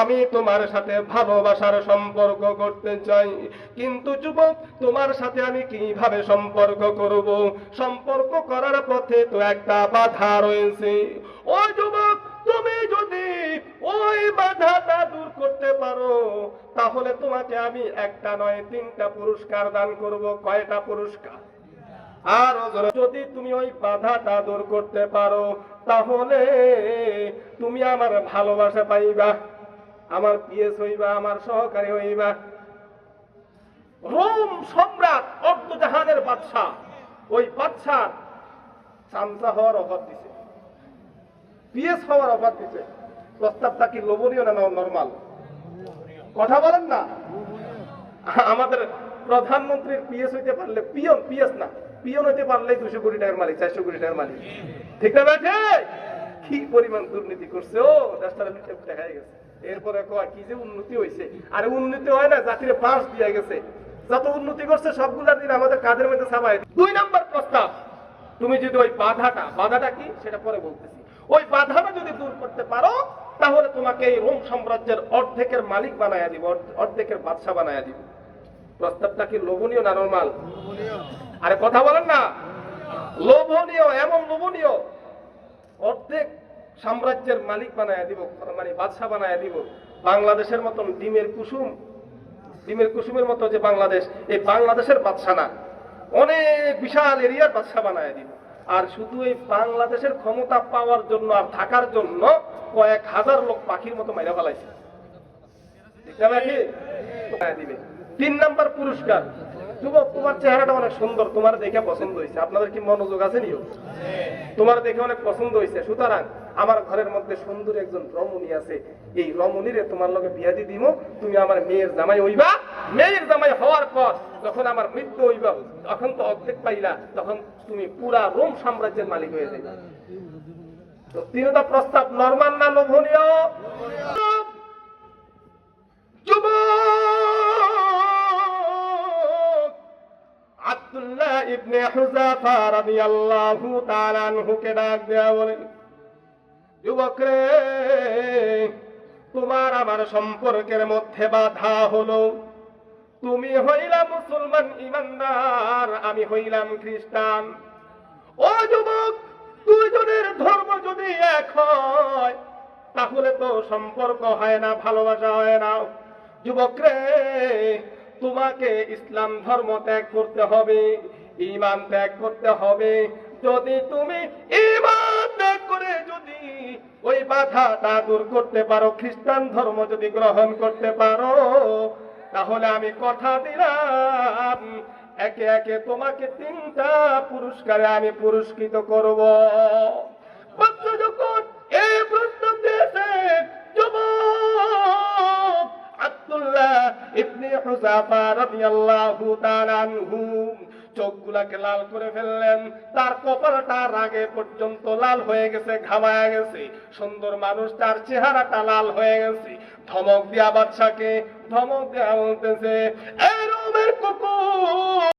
আমি তোমার সাথে ভালোবাসার সম্পর্ক করতে চাই। কিন্তু যুবক, তোমার সাথে আমি কীভাবে সম্পর্ক করব? সম্পর্ক করার পথে তো একটা বাধা রয়েছে। ও যুবক, তুমি যদি ওই বাধাটা দূর করতে পারো, তাহলে তোমাকে আমি একটা নয়, তিনটা পুরস্কার দান করব। কয়টা পুরস্কার? আর যদি তুমি ওই বাধাটা দূর করতে পারো, তাহলে তুমি আমার ভালোবাসা পাইবা। আমার পিএস হইবা, আমার সহকারী হইবা। রোম সম্রাট অর্ধজাহানের বাদশাহ, ওই বাদশাহ চামচা হওয়ার অভাব দিছে। পিএস হওয়ার অভাব দিছে। প্রস্তাবটা কি লোভনীয় না নর্মাল? কথা বলেন না। আমাদের প্রধানমন্ত্রীর পিএস হইতে পারলে পিয়ন, পিএস না। পিয়ন হইতে পারলে দুশো কোটি টাকার মালিক, চারশো কোটি টাকার মালিক। ঠিক না ব্যাঠে? কি পরিমাণ দুর্নীতি করছে? ও, দেশটার দেখা গেছে। এরপরে কয় কি যে উন্নতি হয়েছে আরে উন্নতি হয় না জাতির পাঁচ দিয়ে গেছে। যত উন্নতি করছে সবগুলা দিন আমাদের কাদের মধ্যে সাবাই দুই নম্বর প্রস্তাব। তুমি যদি ওই বাধাটা বাধাটা কি? সেটা পরে বলতেছি। ওই বাধাটা যদি দূর করতে পারো তাহলে তোমাকে এই রোম সাম্রাজ্যের অর্ধেকের মালিক বানায়া দিব অর্ধেকের বাদশা বানায়া দিব। প্রস্তাবটা কি লোভনীয় না নর্মাল? আরে কথা বলেন না। লোভনীয় এমন লোভনীয়। অর্ধেক সাম্রাজ্যের মালিক বানায়া দিব মানে বাদশা বানায় দিব। বাংলাদেশের মতন ডিমের কুসুম, ডিমের কুসুমের মতো যে বাংলাদেশ, এই বাংলাদেশের বাদশা না। অনেক বিশাল এরিয়ার বাদশা বানায় দিব। আর শুধু এই বাংলাদেশের ক্ষমতা পাওয়ার জন্য আর থাকার জন্য কয়েক হাজার লোক পাখির মতো মাইরা ফেলাইছে। দিবে। তিন নাম্বার পুরস্কার। যুবক, তোমার চেহারাটা অনেক সুন্দর, তোমার দেখে পছন্দ হয়েছে। আপনাদের কি মনোযোগ আছে নিও? তোমার দেখে অনেক পছন্দ হয়েছে। সুতরাং আমার ঘরের মধ্যে সুন্দর একজন রমণী আছে। এই রমণীরে তোমার লগে বিয়া দি দিব তুমি আমার মেয়ের জামাই হইবা। মেয়ের জামাই হওয়ার পর যখন আমার মৃত্যু হইবা তখন তো অর্ধেক পাইলা, তখন তুমি পুরা রোম সাম্রাজ্যের মালিক হয়ে যাবে তো প্রস্তাব নর্মাল না লোভনীয়? আব্দুল্লাহ ইবনে হুযাফা রাদিয়াল্লাহু তাআলা ডাক দেয়া বলেন যুবক রে তোমার আমার সম্পর্কের মধ্যে বাধা হলো। তুমি হইলা মুসলমান ইমানদার, আমি হইলাম খ্রিস্টান। ও যুবক, দুইজনের ধর্ম যদি এক হয়, তাহলে তো সম্পর্ক হয় না, ভালোবাসা হয় না। যুবক রে তোমাকে ইসলাম ধর্ম ত্যাগ করতে হবে ইমান ত্যাগ করতে হবে। যদি তুমি ইমান ওই বাধাটা দূর করতে পারো, খ্রিস্টান ধর্ম যদি গ্রহণ করতে পারো, তাহলে আমি কথা দিলাম। একে একে তোমাকে তিনটা পুরস্কারে আমি পুরস্কৃত করব। আব্দুল্লাহ ইবনে হুযাফা রাদিয়াল্লাহু তাআলা আনহু চোখগুলাকে লাল করে ফেললেন। তার কপালটা রাগে পর্যন্ত লাল হয়ে গেছে, ঘামায়া গেছে। সুন্দর মানুষ, তার চেহারাটা লাল হয়ে গেছে। ধমক দিয়া বাচ্চাকে ধমক দেওয়া বলতেছে, এই রোমের কুকুর!